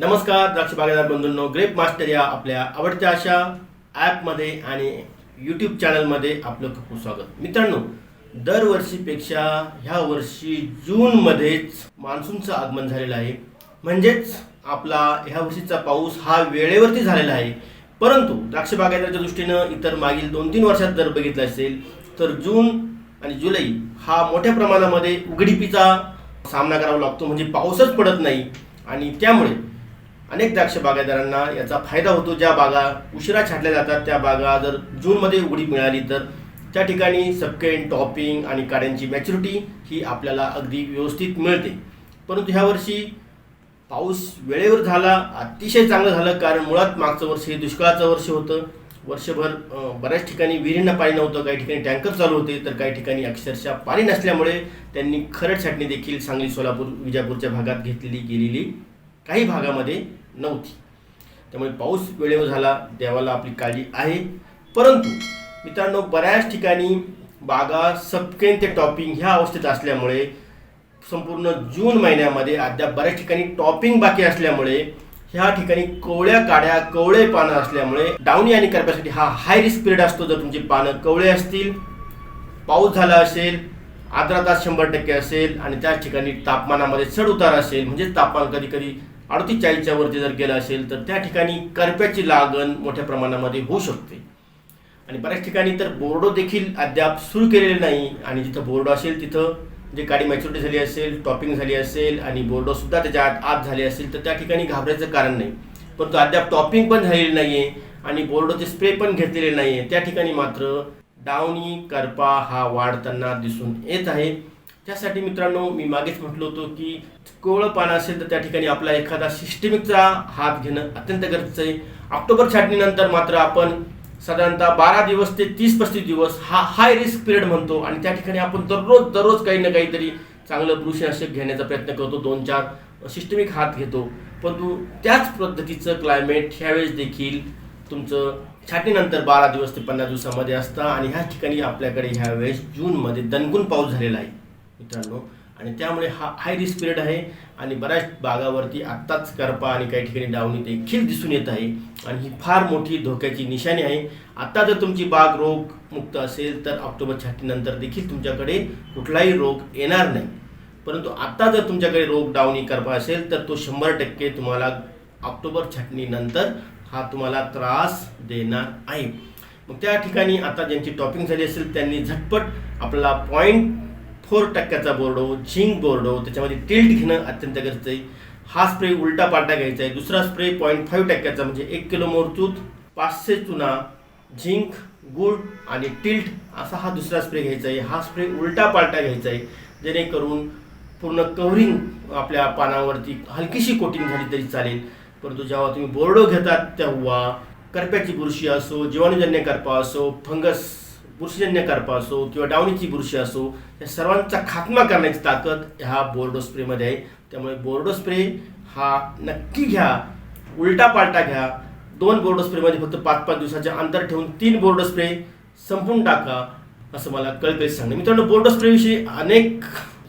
नमस्कार द्राक्ष बागायदार बंधूंनो. Grep master या आपल्या आवडत्या अशा ॲपमध्ये आणि यूट्यूब चॅनलमध्ये आपलं खूप स्वागत. मित्रांनो दरवर्षीपेक्षा ह्या वर्षी जूनमध्येच मान्सूनचं आगमन झालेलं आहे. म्हणजेच आपला ह्या वर्षीचा पाऊस हा वेळेवरती झालेला आहे. परंतु द्राक्ष बागायदाच्या दृष्टीनं इतर मागील दोन तीन वर्षात जर बघितलं असेल तर जून आणि जुलै हा मोठ्या प्रमाणामध्ये उघडीपीचा सामना करावा लागतो. म्हणजे पाऊसच पडत नाही. आणि त्यामुळे अनेक द्राक्ष बागायतदारांना याचा फायदा होतो. ज्या बागा उशिरा छाटल्या जातात त्या बागा जर जूनमध्ये उघडी मिळाली तर त्या ठिकाणी सबकेन टॉपिंग आणि काड्यांची मॅच्युरिटी ही आपल्याला अगदी व्यवस्थित मिळते. परंतु ह्या वर्षी पाऊस वेळेवर झाला अतिशय चांगलं झालं कारण मुळात मागचं वर्ष हे दुष्काळाचं वर्ष होतं. वर्षभर बऱ्याच ठिकाणी विहिरींना पाणी नव्हतं काही ठिकाणी टँकर चालू होते तर काही ठिकाणी अक्षरशः पाणी नसल्यामुळे त्यांनी खरड छाटणी देखील सांगली सोलापूर विजापूरच्या भागात घेतलेली गेलेली. काही भागामध्ये नव्हती. त्यामुळे पाऊस वेळेवर झाला देवाला आपली काळजी आहे. परंतु मित्रांनो बऱ्याच ठिकाणी बागा सबकेन ते टॉपिंग ह्या अवस्थेत असल्यामुळे संपूर्ण जून महिन्यामध्ये अद्याप बऱ्याच ठिकाणी टॉपिंग बाकी असल्यामुळे ह्या ठिकाणी कवळ्या काड्या कवळे पानं असल्यामुळे डाऊनी आणि करप्यासाठी हा हाय रिस्क पिरियड असतो. जर तुमची पानं कवळे असतील पाऊस झाला असेल आर्द्रता शंभर टक्के असेल आणि त्याच ठिकाणी तापमानामध्ये चढ उतार असेल म्हणजे तापमान कधी कधी अडतीस चाळीसच्या वरती जर गेलं असेल तर त्या ठिकाणी करप्याची लागण मोठ्या प्रमाणामध्ये होऊ शकते. आणि बऱ्याच ठिकाणी तर बोर्डो देखील अद्याप सुरू केलेले नाही. आणि जिथं बोर्डो असेल तिथं जे गाडी मॅच्युरिटी झाली असेल टॉपिंग झाली असेल आणि बोर्डो सुद्धा त्याच्या आत आत झाले असेल तर त्या ठिकाणी घाबरायचं कारण नाही. परंतु अद्याप टॉपिंग पण झालेली नाही आहे आणि बोर्डोचे स्प्रे पण घेतलेले नाही आहे त्या ठिकाणी मात्र डावणी करपा हा वाढताना दिसून येत आहे. त्यासाठी मित्रांनो मी मागेच म्हटलो होतो की कोवळं पान असेल तर त्या ठिकाणी आपला एखादा सिस्टमिकचा हात घेणं अत्यंत गरजेचं आहे. ऑक्टोबर छाटणीनंतर मात्र आपण साधारणतः बारा दिवस ते तीस पस्तीस दिवस हा हाय रिस्क पिरियड म्हणतो आणि त्या ठिकाणी आपण दररोज दररोज काही ना काहीतरी चांगलं बुरशीनाशक घेण्याचा प्रयत्न करतो. दोन चार सिस्टमिक हात घेतो. परंतु त्याच पद्धतीचं क्लायमेट ह्यावेळेस देखील तुमचं छाटणीनंतर बारा दिवस ते पन्नास दिवसामध्ये असतं आणि ह्या ठिकाणी आपल्याकडे ह्यावेळेस जूनमध्ये दणकून पाऊस झालेला आहे. मित्रांनो. आणि त्यामुळे हा हाय रिस्क पिरियड आहे. आणि बऱ्याच भागावरती आत्ताच करपा आणि काही ठिकाणी डावणी देखील दिसून येत आहे. आणि ही फार मोठी धोक्याची निशाणी आहे. आत्ता जर तुमची बाग रोग मुक्त असेल तर ऑक्टोबर छाटणीनंतर देखील तुमच्याकडे कुठलाही रोग येणार नाही. परंतु आत्ता जर तुमच्याकडे रोग डावणी करपा असेल तर तो शंभर टक्के तुम्हाला ऑक्टोबर छाटणीनंतर हा तुम्हाला त्रास देणार आहे. मग त्या ठिकाणी आता ज्यांची टॉपिंग झाली असेल त्यांनी झटपट आपला पॉईंट फोर टक्क्याचा बोर्डो झिंक बोर्डो त्याच्यामध्ये टिल्ट घेणं अत्यंत गरजेचं आहे. हा स्प्रे उलटा पालटा घ्यायचा आहे. दुसरा स्प्रे पॉईंट फाईव्ह टक्क्याचा म्हणजे एक किलो मोरचूत पाचशे चुना झिंक गुळ आणि टिल्ट असा हा दुसरा स्प्रे घ्यायचा आहे. हा स्प्रे उलटा पालटा घ्यायचा आहे. जेणेकरून पूर्ण कव्हरिंग आपल्या पानावरती हलकीशी कोटिंग झाली तरी चालेल. परंतु जेव्हा तुम्ही बोर्डो घेतात तेव्हा करप्याची बुरशी असो जीवाणूजन्य करपा असो फंगस बुरशीजन्य करपा असो किंवा डावणीची बुरशी असो या सर्वांचा खात्मा करण्याची ताकद ह्या बोर्डो स्प्रेमध्ये आहे. त्यामुळे बोर्डो स्प्रे हा नक्की घ्या उलटा पालटा घ्या. दोन बोर्डो स्प्रेमध्ये फक्त पाच पाच दिवसाचे अंतर ठेवून तीन बोर्डो स्प्रे संपून टाका असं मला कळकळीत सांगणे. मित्रांनो बोर्डो स्प्रेविषयी अनेक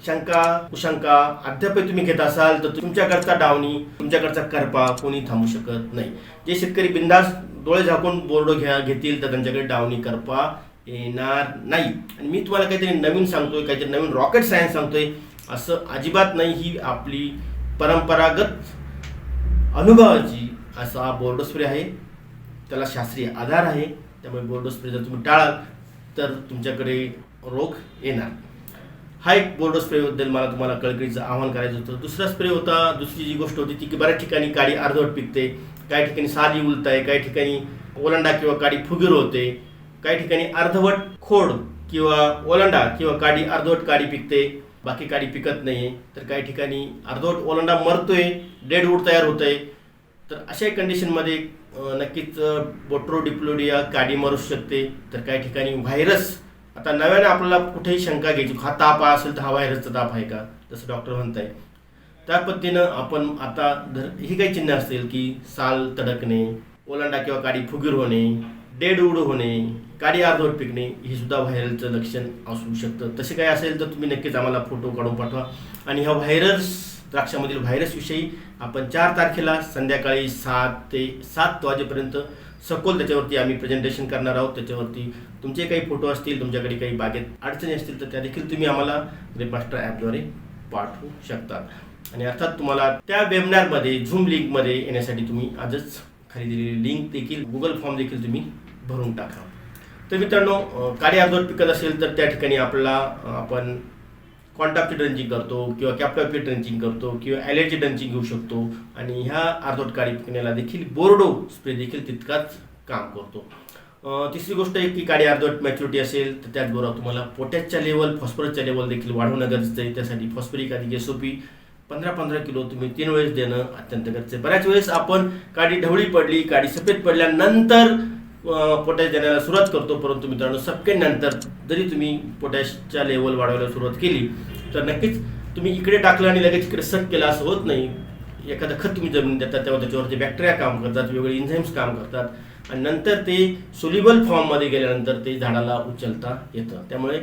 शंका कुशंका अद्यापही तुम्ही घेत असाल तर तुमच्याकडचा डावणी तुमच्याकडचा करपा कोणी थांबू शकत नाही. जे शेतकरी बिंदास डोळे झाकून बोर्डो घ्या घेतील तर त्यांच्याकडे डावणी करपा येणार नाही. आणि मी तुम्हाला काहीतरी नवीन सांगतोय काहीतरी नवीन रॉकेट सायन्स सांगतोय. असं अजिबात नाही ही आपली परंपरागत अनुभवाची असा बोर्डो स्प्रे आहे. त्याला शास्त्रीय आधार आहे. त्यामुळे बोर्डो स्प्रे जर तुम्ही टाळाल तर तुमच्याकडे रोग येणार. हा एक बोर्डो स्प्रेबद्दल मला तुम्हाला कळकळीचं आवाहन करायचं होतं. दुसरा स्प्रे होता दुसरी जी गोष्ट होती ती की बऱ्याच ठिकाणी काडी अर्धवट पिकते. काही ठिकाणी साली उलत आहे काही ठिकाणी ओलांडा किंवा काडी फुगीर होते. काही ठिकाणी अर्धवट खोड किंवा ओलांडा किंवा काडी अर्धवट काडी पिकते बाकी काडी पिकत नाही तर काही ठिकाणी अर्धवट ओलांडा मरतोय डेडवूड तयार तयार आहे तर अशा कंडिशनमध्ये नक्कीच बोट्रो डिप्लोडिया काडी मरू शकते. तर काही ठिकाणी व्हायरस आता नव्याने आपल्याला कुठेही शंका घ्यायची हा ताप असेल तर हा व्हायरसचा ताप आहे का? जसं डॉक्टर म्हणताय. त्या पद्धतीनं आपण आता धर ही काही चिन्ह असतील की साल तडकणे ओलांडा किंवा काडी फुगीर होणे डेड उड होणे काडी अर्धवट पिकणे हे सुद्धा व्हायरलचं लक्षण असू शकतं. तसे काय असेल तर तुम्ही नक्कीच आम्हाला फोटो काढून पाठवा. आणि ह्या व्हायरस द्राक्षामधील व्हायरसविषयी आपण चार तारखेला संध्याकाळी सात ते सात वाजेपर्यंत सखोल त्याच्यावरती आम्ही प्रेझेंटेशन करणार आहोत. त्याच्यावरती तुमचे काही फोटो असतील तुमच्याकडे काही बागेत अडचणी असतील तर त्या देखील तुम्ही आम्हाला रेपास्टर ॲपद्वारे पाठवू शकता आणि अर्थात तुम्हाला त्या वेबनारमध्ये झूम लिंकमध्ये येण्यासाठी तुम्ही आजच खरेदी लिंक देखील गुगल फॉर्म देखील तुम्ही भरून टाका. तर मित्रांनो काळी अर्धवट पिकत असेल तर त्या ठिकाणी आपल्याला आपण कॉन्टॅक्टची ड्रंचिंग करतो किंवा कॅपटॉपची ड्रंचिंग करतो किंवा ॲलर्जी ड्रंचिंग घेऊ शकतो. आणि ह्या अर्धवट काळी पिकण्याला देखील बोर्डो स्प्रे देखील तितकाच काम करतो. तिसरी गोष्ट आहे की काळी अर्धवट मॅच्युरिटी असेल तर त्याचबरोबर तुम्हाला पोटॅशच्या लेवल फॉस्फरसच्या लेवल देखील वाढवणं गरजेचं आहे. त्यासाठी फॉस्फरिक अधिक एसओपी पंधरा पंधरा किलो तुम्ही तीन वेळेस देणं अत्यंत गरजेचं आहे. बऱ्याच वेळेस आपण काडी ढवळी पडली काडी सफेद पडल्यानंतर पोटॅश देण्याला सुरुवात करतो. परंतु मित्रांनो सपकेनंतर जरी तुम्ही पोटॅशच्या लेवल वाढवायला सुरुवात केली तर नक्कीच तुम्ही इकडे टाकलं आणि लगेच इकडे सट केलं असं होत नाही. एखादं खत तुम्ही जमीन देतात तेव्हा त्याच्यावरती बॅक्टेरिया काम करतात वेगवेगळे इन्झाईम्स काम करतात. आणि नंतर ते सोल्युबल फॉर्ममध्ये गेल्यानंतर ते झाडाला उचलता येतं. त्यामुळे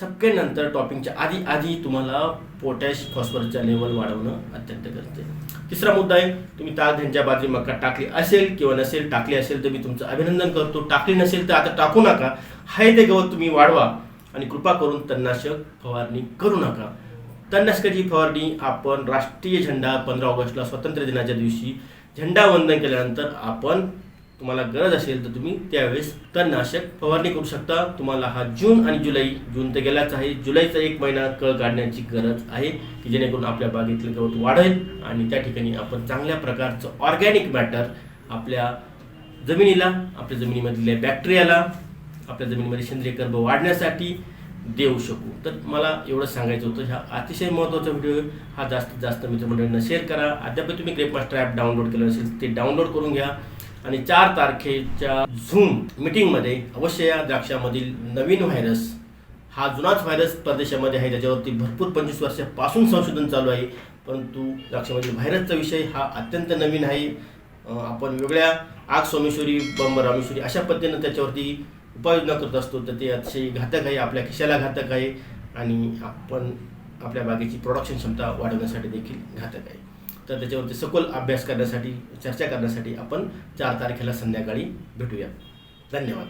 सपकेनंतर टॉपिंगच्या आधी आधी तुम्हाला पोटॅश फॉस्फरसच्या लेवल वाढवणं अत्यंत गरजेचं आहे. तिसरा मुद्दा आहे तुम्ही ताळध्यांच्या बाजरी मका टाकली असेल किंवा नसेल टाकली असेल तर मी तुमचं अभिनंदन करतो. टाकली नसेल तर आता टाकू नका. हाय ते गवत तुम्ही वाढवा आणि कृपा करून तणनाशक फवारणी करू नका. तणनाशकाची फवारणी आपण राष्ट्रीय झेंडा पंधरा ऑगस्टला स्वातंत्र्य दिनाच्या दिवशी झेंडा वंदन केल्यानंतर आपण तुम्हाला गरज असेल तर तुम्ही त्यावेळेस तणनाशक फवारणी करू शकता. तुम्हाला हा जून आणि जुलै जून तर गेलाच आहे. जुलैचा एक महिना कळ काढण्याची गरज आहे की जेणेकरून आपल्या बागेतलं गवत वाढेल आणि त्या ठिकाणी आपण चांगल्या प्रकारचं ऑर्गॅनिक मॅटर आपल्या जमिनीला आपल्या जमिनीमधल्या बॅक्टेरियाला आपल्या जमिनीमध्ये सेंद्रिय कर्ब वाढण्यासाठी देऊ शकू. तर मला एवढं सांगायचं होतं. हा अतिशय महत्त्वाचा व्हिडिओ हा जास्तीत जास्त मित्रमंडळींना शेअर करा. अद्याप तुम्ही ग्रेप मास्टर ॲप डाउनलोड केलं असेल ते डाउनलोड करून घ्या. आणि चार तारखेच्या झूम मिटिंगमध्ये अवश्य या द्राक्षामधील नवीन व्हायरस हा जुनाच व्हायरस परदेशामध्ये आहे त्याच्यावरती भरपूर पंचवीस वर्षापासून संशोधन चालू आहे. परंतु द्राक्षामधील व्हायरसचा विषय हा अत्यंत नवीन आहे. आपण वेगळ्या आग सोमेश्वरी बंब रामेश्वरी अशा पद्धतीनं त्याच्यावरती उपाययोजना करत असतो. तर ते अतिशय घातक आहे आपल्या खिशाला घातक आहे आणि आपण आपल्या बागेची प्रोडक्शन क्षमता वाढवण्यासाठी देखील घातक आहे. तर त्याच्यावरती सखोल अभ्यास करण्यासाठी चर्चा करण्यासाठी आपण चार तारखेला संध्याकाळी भेटूया. धन्यवाद.